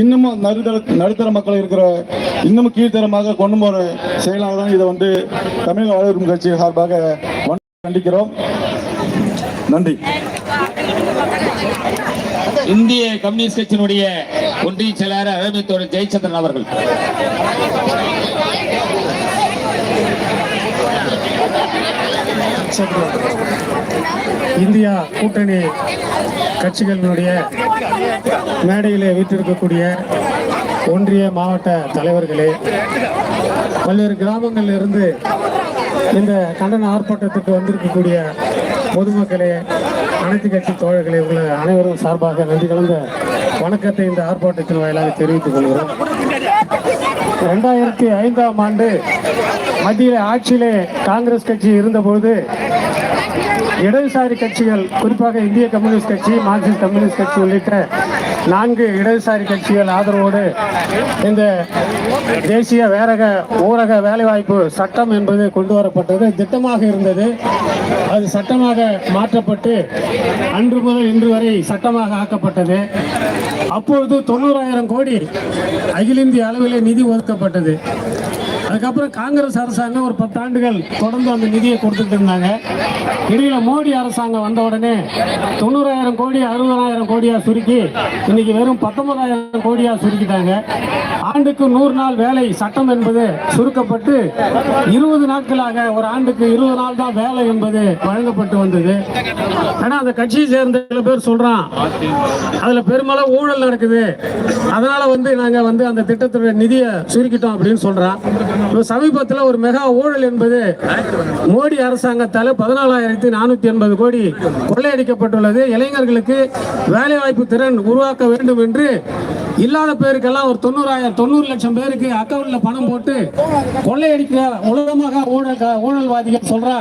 இன்னமும் நடுத்தர நடுத்தர மக்கள் இருக்கிற இன்னமும் கீழ்த்தரமாக கொண்டு போற செயலாக தான் இதை வந்து தமிழக வாழ்வுரிமை கட்சி சார்பாக கண்டிக்கிறோம். நன்றி. இந்திய கம்யூனிஸ்ட் கட்சியினுடைய ஒன்றிய செயலாளர் அரவிந்தோட ஜெயச்சந்திரன் அவர்கள். இந்தியா கூட்டணி கட்சிகளினுடைய மேடையிலே வீட்டிருக்கக்கூடிய ஒன்றிய மாவட்ட தலைவர்களே பல்வேறு கிராமங்களில் இருந்து இந்த கண்டன ஆர்ப்பாட்டத்துக்கு வந்திருக்கக்கூடிய பொதுமக்களே அனைத்து கட்சி தோழர்களே உங்களை அனைவரும் சார்பாக நன்றி கலந்த வணக்கத்தை இந்த ஆர்ப்பாட்டத்தின் வாயிலாக தெரிவித்துக் கொள்கிறோம். ரெண்டாயிரத்தி ஐந்தாம் ஆண்டு மத்தியில் ஆட்சியிலே காங்கிரஸ் கட்சி இருந்தபோது இடதுசாரி கட்சிகள் குறிப்பாக இந்திய கம்யூனிஸ்ட் கட்சி மார்க்சிஸ்ட் கம்யூனிஸ்ட் கட்சி உள்ளிட்ட நான்கு இடதுசாரி கட்சிகள் ஆதரவோடு இந்த தேசிய வேரக ஊரக வேலைவாய்ப்பு சட்டம் என்பது கொண்டு வரப்பட்டது. திட்டமாக இருந்தது. அது சட்டமாக மாற்றப்பட்டு அன்று முதல் இன்று வரை சட்டமாக ஆக்கப்பட்டது. அப்பொழுது தொண்ணூறாயிரம் கோடி அகில இந்திய அளவிலே நிதி ஒதுக்கப்பட்டது. அதுக்கப்புறம் காங்கிரஸ் அரசாங்கம் ஒரு பத்தாண்டுகள் தொடர்ந்து அந்த நிதியை கொடுத்துட்டு இருந்தாங்க. இடையில மோடி அரசாங்கம் வந்த உடனே தொண்ணூறாயிரம் கோடி அறுபதாயிரம் கோடியா சுருக்கி இன்னைக்கு வெறும் பத்தொன்பதாயிரம் கோடியா சுருக்கிட்டாங்க. ஆண்டுக்கு நூறு நாள் வேலை சட்டம் என்பது சுருக்கப்பட்டு இருபது நாட்களாக ஒரு ஆண்டுக்கு இருபது நாள் தான் வேலை என்பது வழங்கப்பட்டு வந்தது. ஆனா அந்த கட்சியை சேர்ந்த சில பேர் சொல்றான் அதுல பெருமளவு ஊழல் நடக்குது. அதனால வந்து நாங்க வந்து அந்த திட்டத்துடைய நிதியை சுருக்கிட்டோம் அப்படின்னு சொல்றான். சமீபத்தில் ஒரு மெகா ஊழல் என்பது மோடி அரசாங்கத்தால் பதினாலாயிரத்தி நானூற்றி எண்பது கோடி கொள்ளையடிக்கப்பட்டுள்ளது. இளைஞர்களுக்கு வேலைவாய்ப்பு திறன் உருவாக்க வேண்டும் என்று இல்லாத பேருக்கெல்லாம் ஒரு தொண்ணூறாயிரம் தொண்ணூறு லட்சம் பேருக்கு அக்கௌண்ட்ல பணம் போட்டு கொள்ளையடிக்கிற உலகமாக ஊழல் ஊழல்வாதிகள் சொல்றா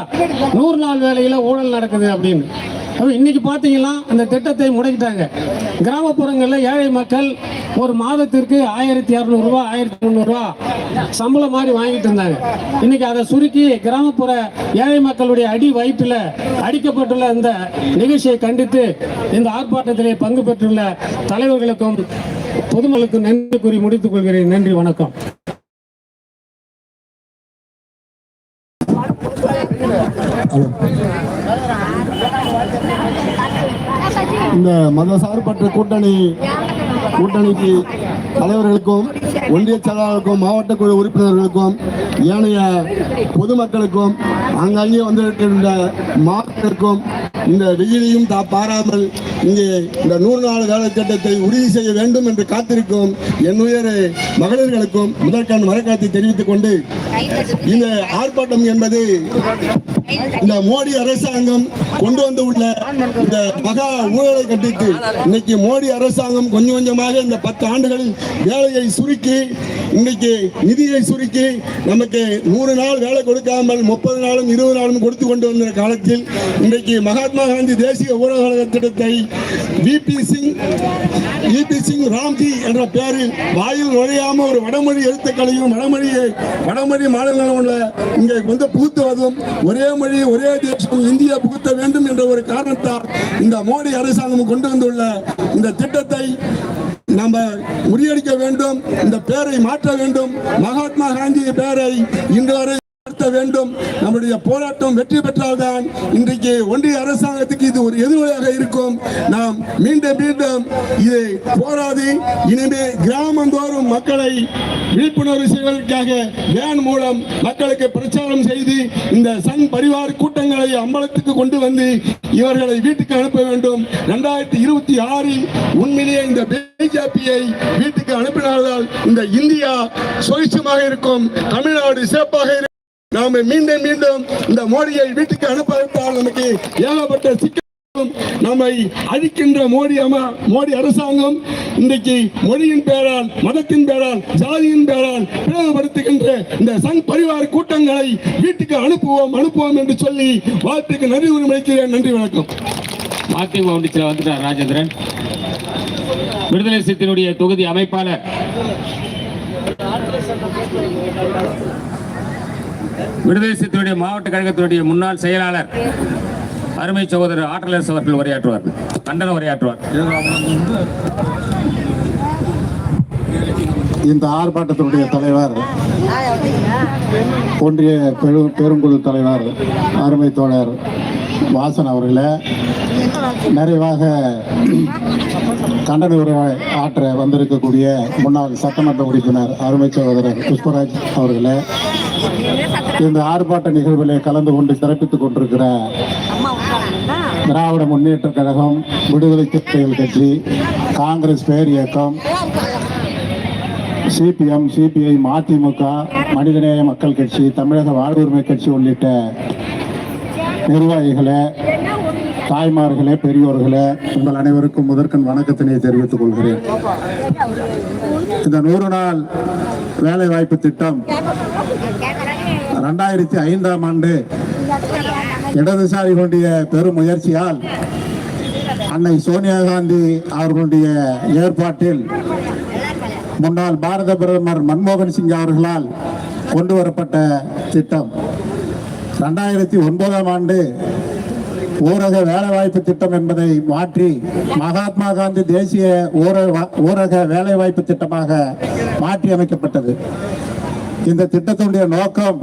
நூறு நாள் வேலையில ஊழல் நடக்குது அப்படின்னு. அப்ப இன்னைக்கு பார்த்தீங்கன்னா அந்த திட்டத்தை முடக்கிட்டாங்க. கிராமப்புறங்களில் ஏழை மக்கள் ஒரு மாதத்திற்கு ஆயிரத்தி இரநூறுவா ஆயிரத்தி முந்நூறுரூவா சம்பளம் மாதிரி வாங்கிட்டு இருந்தாங்க. இன்னைக்கு அதை சுருக்கி கிராமப்புற ஏழை மக்களுடைய அடி வயிற்றில் அடிக்கப்பட்டுள்ள இந்த நிகழ்ச்சியை கண்டித்து இந்த ஆர்ப்பாட்டத்திலே பங்கு பெற்றுள்ள தலைவர்களுக்கும் பொதுமக்களுக்கும் நன்றி கூறி முடித்துக் கொள்கிறேன். நன்றி வணக்கம். இந்த மதசார்பற்ற கூட்டணி கூட்டணிக்கு தலைவர்களுக்கும் ஒன்றிய செயலாளருக்கும் மாவட்ட குழு உறுப்பினர்களுக்கும் ஏனைய பொதுமக்களுக்கும் ஆங்காங்கே வந்திருக்கின்ற மாவட்டத்திற்கும் இந்த வெயிலையும் தா பாராமல் இங்கே இந்த நூறு நாள் வேலை திட்டத்தை உறுதி செய்ய வேண்டும் என்று காத்திருக்கும் என்னுயர் மகளிர்களுக்கும் முதற்கண் மரக்கணத்தை தெரிவித்துக் கொண்டு இந்த ஆர்ப்பாட்டம் என்பது இந்த மோடி அரசாங்கம் கொண்டு வந்து உள்ள இந்த மகா ஊழலை கண்டித்து இன்னைக்கு மோடி அரசாங்கம் கொஞ்சம் கொஞ்சமாக இந்த பத்து ஆண்டுகளில் வேலையை சுருக்கி இன்னைக்கு நிதியை சுருக்கி நமக்கு நூறு நாள் வேலை கொடுக்காமல் முப்பது நாளும் இருபது நாளும் கொடுத்து கொண்டு வந்த காலத்தில் இன்றைக்கு மகாத்மா காந்தி தேசிய ஊரக திட்டத்தை V B Singh V B Singh Ramji என்ற பெயரில் வாயில் நுழையாம ஒரு வடமொழி எழுத்துக்களையும் வடமொழியை வடமொழி மாநிலங்களில் உள்ள இங்கே வந்து புகுத்துவதும் ஒரே மொழி ஒரே தேசம் இந்தியா புகுத்த வேண்டும் என்ற ஒரு காரணத்தால் இந்த மோடி அரசாங்கம் கொண்டு வந்துள்ள இந்த திட்டத்தை நம்ம முறியடிக்க வேண்டும் இந்த பெயரை மாற்ற வேண்டும். மகாத்மா காந்தி பெயரை இன்று வரை வேண்டும். நம்முடைய போராட்டம் வெற்றி பெற்றால்தான் இன்றைக்கு ஒன்றிய அரசாங்கத்துக்கு இது ஒரு எதிர்வழியாக இருக்கும். நாம் மீண்டும் மீண்டும் இதை போராடி இனிமே கிராமந்தோறும் மக்களை விழிப்புணர்வு செய்வதற்காக வேன் மூலம் மக்களுக்கு பிரச்சாரம் செய்து இந்த சங் பரிவார் கூட்டங்களை அம்பலத்துக்கு கொண்டு வந்து இவர்களை வீட்டுக்கு அனுப்ப வேண்டும். இரண்டாயிரத்தி இருபத்தி ஆறில் உண்மையிலேயே இந்த பிஜேபியை வீட்டுக்கு அனுப்பினால்தான் இந்த இந்தியா சுயட்சமாக இருக்கும். தமிழ்நாடு சிறப்பாக இருக்கும் நாம மீண்டும் மீண்டும் இந்த மோடியை வீட்டுக்கு அனுப்பாவிட்டால் நமக்கு ஏகப்பட்ட சிக்கலும் நம்மை அழிக்கின்ற மோடி அம்மா மோடி அரசாங்கம் இன்றைக்கு மொழியின் பேரால் மதத்தின் பேரால் ஜாதியின் பேரால் பிளவுபடுத்துகின்ற இந்த சங் பரிவார கூட்டங்களை வீட்டுக்கு அனுப்புவோம் அனுப்புவோம் என்று சொல்லி வாழ்த்துக்கு நன்றி உரிமைக்கிறேன் நன்றி வணக்கம். அதிமுக ஒன்றியத்தில் வந்துட்டார் ராஜேந்திரன். விடுதலை சிறுத்தையினுடைய தொகுதி அமைப்பாளர். விடுதலை மாவட்ட கழகத்தினுடைய முன்னாள் செயலாளர் அருமை சகோதரர் ஆற்றலரசு அவர்கள் உரையாற்றுவார். கண்டன உரையாற்றுவார். இந்த ஆர்ப்பாட்டத்தினுடைய தலைவர் ஒன்றிய பெரு பெருங்குழு தலைவர் அருமை தோழர் வாசன் அவர்களே நிறைவாக கண்டன உரை ஆற்ற வந்திருக்கக்கூடிய முன்னாள் சட்டமன்ற உறுப்பினர் அருமை சகோதரர் புஷ்பராஜ் அவர்களே இந்த ஆர்ப்பாட்ட நிகழ்விலே கலந்து கொண்டு சிறப்பித்துக் கொண்டிருக்கிற திராவிட முன்னேற்ற கழகம் விடுதலை சிறுத்தைகள் கட்சி காங்கிரஸ் பேர் இயக்கம் சிபிஎம் சிபிஐ மதிமுக மனிதநேய மக்கள் கட்சி தமிழக வாழ்வுரிமை கட்சி உள்ளிட்ட நிர்வாகிகளே தாய்மார்களே பெரியோர்களே உங்கள் அனைவருக்கும் முதற்கண் வணக்கத்தினை தெரிவித்துக் கொள்கிறேன். இந்த நூறு நாள் வேலைவாய்ப்பு திட்டம் ரெண்டாயிரத்தி ஐந்தாம் ஆண்டு இடதுசாரி கொண்டிய பெரும் முயற்சியால் அன்னை சோனியா காந்தி அவர்களுடைய ஏற்பாட்டில் முன்னாள் பாரத பிரதமர் மன்மோகன் சிங் அவர்களால் கொண்டு வரப்பட்ட திட்டம். ரெண்டாயிரத்தி ஒன்பதாம் ஆண்டு ஊரக வேலைவாய்ப்பு திட்டம் என்பதை மாற்றி மகாத்மா காந்தி தேசிய ஊரக ஊரக வேலைவாய்ப்பு திட்டமாக மாற்றி அமைக்கப்பட்டது. இந்த திட்டத்தினுடைய நோக்கம்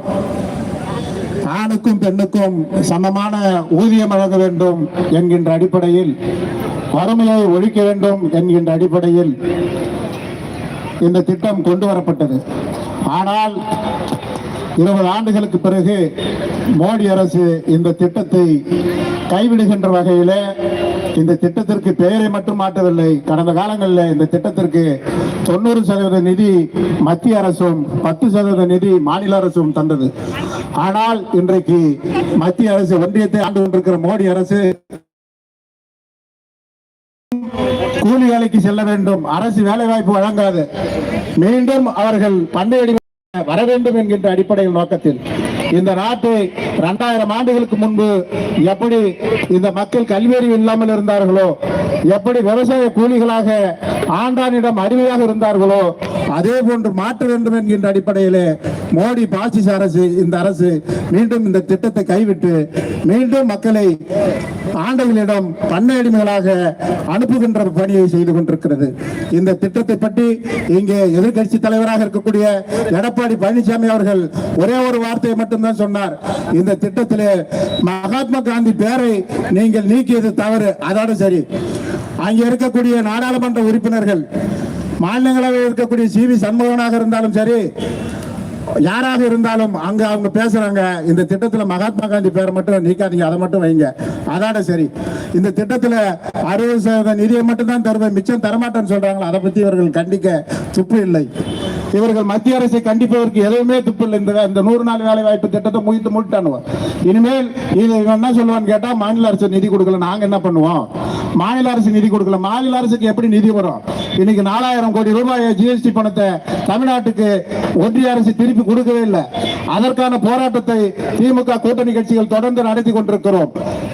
ஆணுக்கும் பெண்ணுக்கும் சமமான ஊதியம் வழங்க வேண்டும் என்கின்ற அடிப்படையில் வறுமையை ஒழிக்க வேண்டும் என்கின்ற அடிப்படையில் இந்த திட்டம் கொண்டு வரப்பட்டது. ஆனால் இருபது ஆண்டுகளுக்கு பிறகு மோடி அரசு இந்த திட்டத்தை கைவிடுகின்ற வகையிலே இந்த திட்டத்திற்கு பெயரை மட்டும் மாற்றவில்லை. கடந்த காலங்களில் இந்த திட்டத்திற்கு தொண்ணூறு சதவீத நிதி மத்திய அரசும் பத்து சதவீத நிதி மாநில அரசும் தந்தது. ஆனால் இன்றைக்கு மத்திய அரசு ஒன்றியத்தை ஆண்டு கொண்டிருக்கிற மோடி அரசு கூலி வேலைக்கு செல்ல வேண்டும். அரசு வேலை வாய்ப்பு வழங்காது. மீண்டும் அவர்கள் பண்டைய வர வேண்டும் என்கின்ற அடிப்படையில் நோக்கத்தில் இந்த நாட்டை இரண்டாயிரம் ஆண்டுகளுக்கு முன்பு எப்படி இந்த மக்கள் கல்வியறிவு இல்லாமல் இருந்தார்களோ எப்படி விவசாய கூலிகளாக ஆண்டானிடம் அடிமையாக இருந்தார்களோ அதே போன்று மாற்ற வேண்டும் என்கின்ற அடிப்படையிலே மோடி பாசிச அரசு இந்த அரசு மீண்டும் இந்த திட்டத்தை கைவிட்டு மீண்டும் மக்களை ஆண்டைகளிடம் பண்ணை அடிமைகளாக அனுப்புகின்ற பணியை செய்து கொண்டிருக்கிறது. இந்த திட்டத்தை பற்றி இங்கே எதிர்க்கட்சி தலைவராக இருக்கக்கூடிய எடப்பாடி பழனிசாமி அவர்கள் ஒரே ஒரு வார்த்தையை மட்டும்தான் சொன்னார். இந்த திட்டத்திலே மகாத்மா காந்தி பேரை நீங்கள் நீக்கியது தவறு. அதோட சரி. அங்கே இருக்கக்கூடிய நாடாளுமன்ற உறுப்பினர்கள் மாநிலங்களவையில் இருக்கக்கூடிய சி வி சண்முகனாக இருந்தாலும் சரி யாராக இருந்தாலும் அங்க அவங்க பேசுறாங்க. இந்த திட்டத்துல மகாத்மா காந்தி பேரை மட்டும் நீக்காதீங்க அதை மட்டும் வைங்க. அதாட சரி. இந்த திட்டத்துல அறுபது சதவீத நிதியை மட்டும் தான் தருவேன் மிச்சம் தரமாட்டேன்னு சொல்றாங்களா அதை பத்தி இவர்கள் கண்டிக்க துப்பு இல்லை. இவர்கள் மத்திய அரசை கண்டிப்பதற்கு எதுவுமே துப்பில்லை இந்த இந்த நூறு நாள் வேலை வாய்ப்பு திட்டத்தை முடித்து முடிட்டானுவோம் இனிமேல் இது என்ன சொல்லுவான்னு கேட்டா மாநில அரசு நிதி கொடுக்கல நாங்க என்ன பண்ணுவோம்? மாநில அரசு நிதி கொடுக்கல. மாநில அரசுக்கு எப்படி நிதி வரும்? இன்னைக்கு நாலாயிரம் கோடி ரூபாய் ஜிஎஸ்டி பணத்தை தமிழ்நாட்டுக்கு ஒன்றிய அரசு திருப்பி கொடுக்கவே இல்லை. அதற்கான போராட்டத்தை திமுக கூட்டணி கட்சிகள் தொடர்ந்து நடத்தி கொண்டிருக்கிறோம்.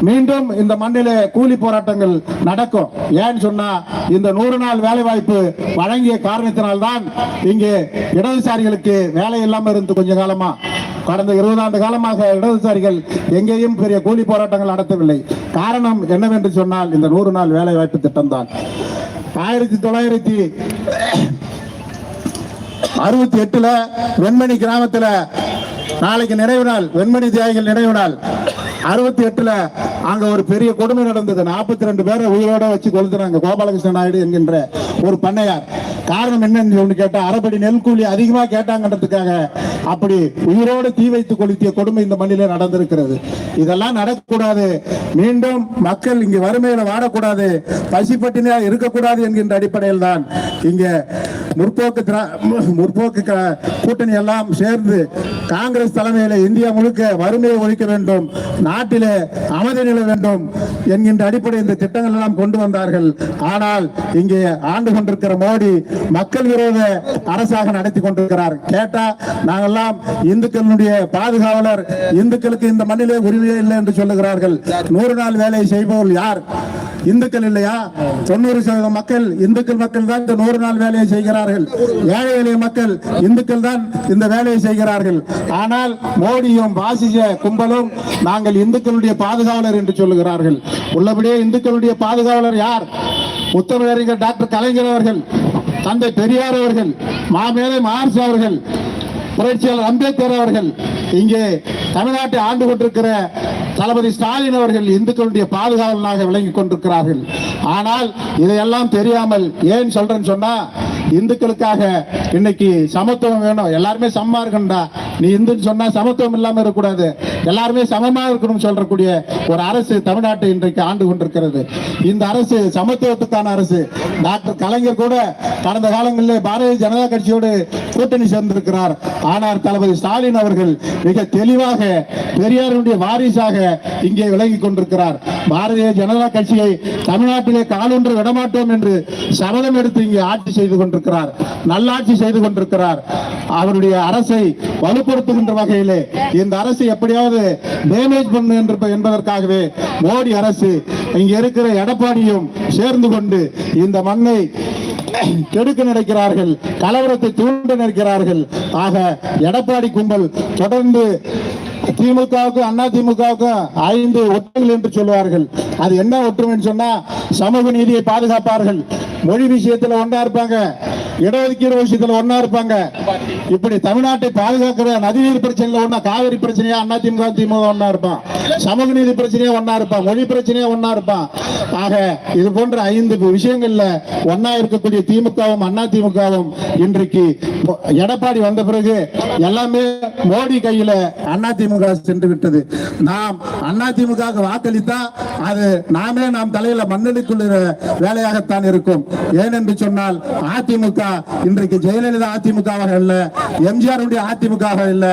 மீண்டும் இந்த மண்ணிலே கூலி போராட்டங்கள் நடக்கும். ஏன்னு சொன்னா இந்த நூறு நாள் வேலை வாய்ப்பு வழங்கிய காரணத்தினால்தான் இங்கே இடதுசாரிகளுக்கு வேலை இல்லாம இருந்து கொஞ்ச காலமா கடந்த இருபது ஆண்டு காலமாக இடதுசாரிகள் எங்கேயும் பெரிய கூலி போராட்டங்கள் நடத்தவில்லை. காரணம் என்னவென்று சொன்னால் இந்த நூறு நாள் வேலை வாய்ப்பு திட்டம் தான் ஆயிரத்தி தொள்ளாயிரத்தி அறுபத்தி எட்டுல வெண்மணி கிராமத்துல நாளைக்கு நினைவு நாள் வெண்மணி தியாகிகள் நினைவு நாள். அறுபத்தி எட்டுல அங்க ஒரு பெரிய கொடுமை நடந்தது. நாற்பத்தி ரெண்டு பேரை உயிரோட வச்சு கொளுத்துறாங்க. கோபாலகிருஷ்ண நாயுடு என்கின்ற ஒரு பண்ணையார். காரணம் என்னன்னு சொல்லி கேட்டா அரைப்படி நெல் கூலி அதிகமா கேட்டாங்கன்றதுக்காக அப்படி உயிரோடு தீ வைத்து கொளுத்திய கொடுமை இந்த மண்ணில நடந்திருக்கிறது. இதெல்லாம் நடக்கக்கூடாது. மீண்டும் மக்கள் இங்கு வறுமையில வாடக்கூடாது. பசிப்பட்டினியா இருக்கக்கூடாது என்கின்ற அடிப்படையில் தான் இங்க முற்போக்கு திரா- முற்போக்கு க- கூட்டணி எல்லாம் சேர்ந்து காங்கிரஸ் தலைமையில இந்தியா முழுக்க வறுமையை ஒழிக்க வேண்டும். நாட்டிலே அமைதி நில வேண்டும் என்கின்ற அடிப்படை இந்த திட்டங்கள் எல்லாம் கொண்டு வந்தார்கள். ஆனால் இங்கே ஆண்டு கொண்டிருக்கிற மோடி மக்கள் விரோத அரசாக நடத்தி கொண்டிருக்கிறார். கேட்டா நாங்கெல்லாம் இந்துக்களுடைய பாதுகாவலர். இந்துக்களுக்கு இந்த மண்ணிலே உரிமையே இல்லை என்று சொல்லுகிறார்கள். நூறு நாள் வேலை செய்பவர்கள் யார்? இந்துக்கள் இல்லையா? தொண்ணூறு சதவீதம் மக்கள் இந்துக்கள் மக்கள் தான் இந்த நூறு நாள் வேலையை செய்கிறார்கள். ஏழை எளிய மக்கள் இந்துக்கள் தான் இந்த வேலையை செய்கிறார்கள். ஆனால் மோடியும் பாசிச கும்பலும் நாங்கள் இந்துக்களுடைய பாதுகாவலர் என்று சொல்லுகிறார்கள். உள்ளபடியே இந்துக்களுடைய பாதுகாவலர் யார்? முத்தமிழறிஞர் டாக்டர் கலைஞர் அவர்கள் தந்தை பெரியார் அவர்கள் மாமேதை மார்ஸ் அவர்கள் புரட்சியாளர் அம்பேத்கர் அவர்கள் இங்கே தமிழ்நாட்டை ஆண்டு கொண்டிருக்கிற தளபதி ஸ்டாலின் அவர்கள் இந்துக்களுடைய பாதுகாவலனாக விளங்கி கொண்டிருக்கிறார்கள். ஆனால் இதையெல்லாம் தெரியாமல் ஏன் சொல்றேன்னு சொன்னா இந்துக்களுக்காக இன்னைக்கு சமத்துவம் வேணும். எல்லாருமே சமமா இருக்கண்டா நீ இந்துன்னு சொன்னா சமத்துவம் இல்லாம இருக்கக்கூடாது. எல்லாருமே சமமா இருக்கணும்னு சொல்றக்கூடிய ஒரு அரசு தமிழ்நாட்டை இன்றைக்கு ஆண்டு கொண்டிருக்கிறது. இந்த அரசு சமத்துவத்துக்கான அரசு. டாக்டர் கலைஞர் கூட கடந்த காலங்களில் பாரதிய ஜனதா கட்சியோடு கூட்டணி சேர்ந்திருக்கிறார். ஆனால் தளபதி ஸ்டாலின் அவர்கள் மிக தெளிவாக பெரியாருடைய வாரிசாக இங்கே விளங்கிக் கொண்டிருக்கிறார். பாரதிய ஜனதா கட்சியை தமிழ்நாட்டிலே காலொன்று விடமாட்டோம் என்று சபதம் எடுத்து இங்கே ஆட்சி செய்து கொண்டிருக்கிறார். நல்லாட்சி செய்து கொண்டிருக்கிறார். அவருடைய அரசை வலுப்படுத்துகின்ற வகையிலே இந்த அரசு எப்படியாவது டேமேஜ் பண்ணு என்று என்பதற்காகவே மோடி அரசு இங்க இருக்கிற எடப்பாடியும் சேர்ந்து கொண்டு இந்த மண்ணை கெடுக்க நினைக்கிறார்கள் கலவரத்தை தூண்ட நினைக்கிறார்கள். ஆக எடப்பாடி கும்பல் தொடர்ந்து திமுகவுக்கும் அண்ணா திமுகவுக்கும் ஐந்து ஒற்றுமைகள் என்று சொல்லுவார்கள் அது என்ன ஒற்றுமைன்னு சொன்னா சமூக நீதியை பாதுகாப்பார்கள். மொழி விஷயத்துல ஒன்றா இருப்பாங்க. இடஒதுக்கீடு விஷயத்துல ஒண்ணா இருப்பாங்க. இப்படி தமிழ்நாட்டை பாதுகாக்கிற நதிநீர் பிரச்சனையில ஒண்ணா காவிரி பிரச்சனையா அண்ணா திமுக திமுக ஒண்ணா இருப்பான். சமூக நீதி பிரச்சனையா ஒண்ணா இருப்பான். மொழி பிரச்சனையா ஒண்ணா இருப்பான். ஆக இது போன்ற ஐந்து விஷயங்கள்ல ஒண்ணா இருக்கக்கூடிய திமுகவும் அண்ணா திமுகவும் இன்றைக்கு எடப்பாடி வந்த பிறகு எல்லாமே மோடி கையில அண்ணா திமுக சென்று விட்டது. நாம் அண்ணா திமுக வாக்களித்தா அது நாமே நாம் தலையில மண்ணெடுக்குள்ள வேலையாகத்தான் இருக்கும். ஏனென்று சொன்னால் அதிமுக இன்றைக்கு ஜெயலலிதா அதிமுகவாக இல்ல எம்ஜிஆர் அதிமுக இல்ல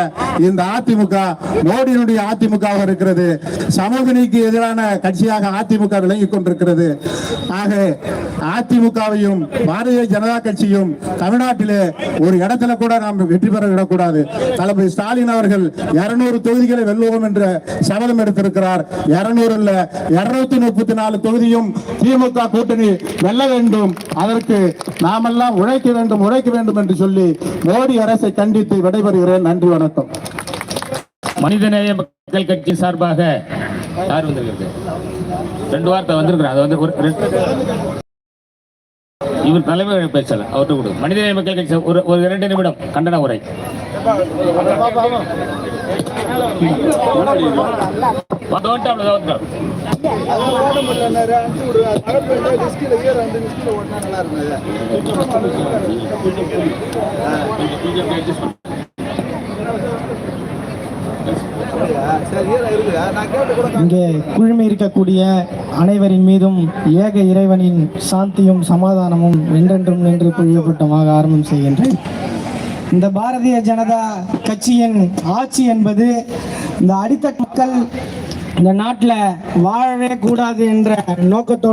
இந்த அதிமுக மோடியினுடைய அதிமுக இருக்கிறது. சமூக நீக்கு எதிரான கட்சியாக அதிமுக விளங்கி கொண்டிருக்கிறது. ஆக அதிமுகவையும் பாரதிய ஜனதா கட்சியும் தமிழ்நாட்டிலே ஒரு இடத்துல கூட நாம் வெற்றி பெற விடக்கூடாது. தளபதி ஸ்டாலின் அவர்கள் இருநூறு தொகுதிகளை வெல்லுவோம் என்ற சபதம் எடுத்திருக்கிறார். இருநூறு இல்ல இருநூத்தி முப்பத்தி நாலு தொகுதியும் திமுக கூட்டணி வெல்ல வேண்டும். அதற்கு நாமெல்லாம் உழை உழைக்க வேண்டும் உழைக்க வேண்டும் என்று சொல்லி மோடி அரசை கண்டித்து விடைபெறுகிறேன். நன்றி வணக்கம். மனிதநேய மக்கள் கட்சி சார்பாக யார் வந்திருக்கிறது? ரெண்டு வார்த்தை வந்திருக்கிறார். அது வந்து ஒரு இவர் தலைமை பேசல அவர்கிட்ட கொடு. மனிதநேய மக்கள் கட்சி ஒரு ஒரு இரண்டு நிமிடம் கண்டன உரை. வந்து வந்துட்டு இங்கே குழுமி இருக்கக்கூடிய அனைவரின் மீதும் ஏக இறைவனின் சாந்தியும் சமாதானமும் என்றென்றும் நின்று பொழியப்பட்டமாக ஆரம்பம் செய்கின்றேன். இந்த பாரதிய ஜனதா கட்சியின் ஆட்சி என்பது இந்த அடித்த மக்கள் இந்த நாட்டில் வாழவே கூடாது என்ற நோக்கத்தோடு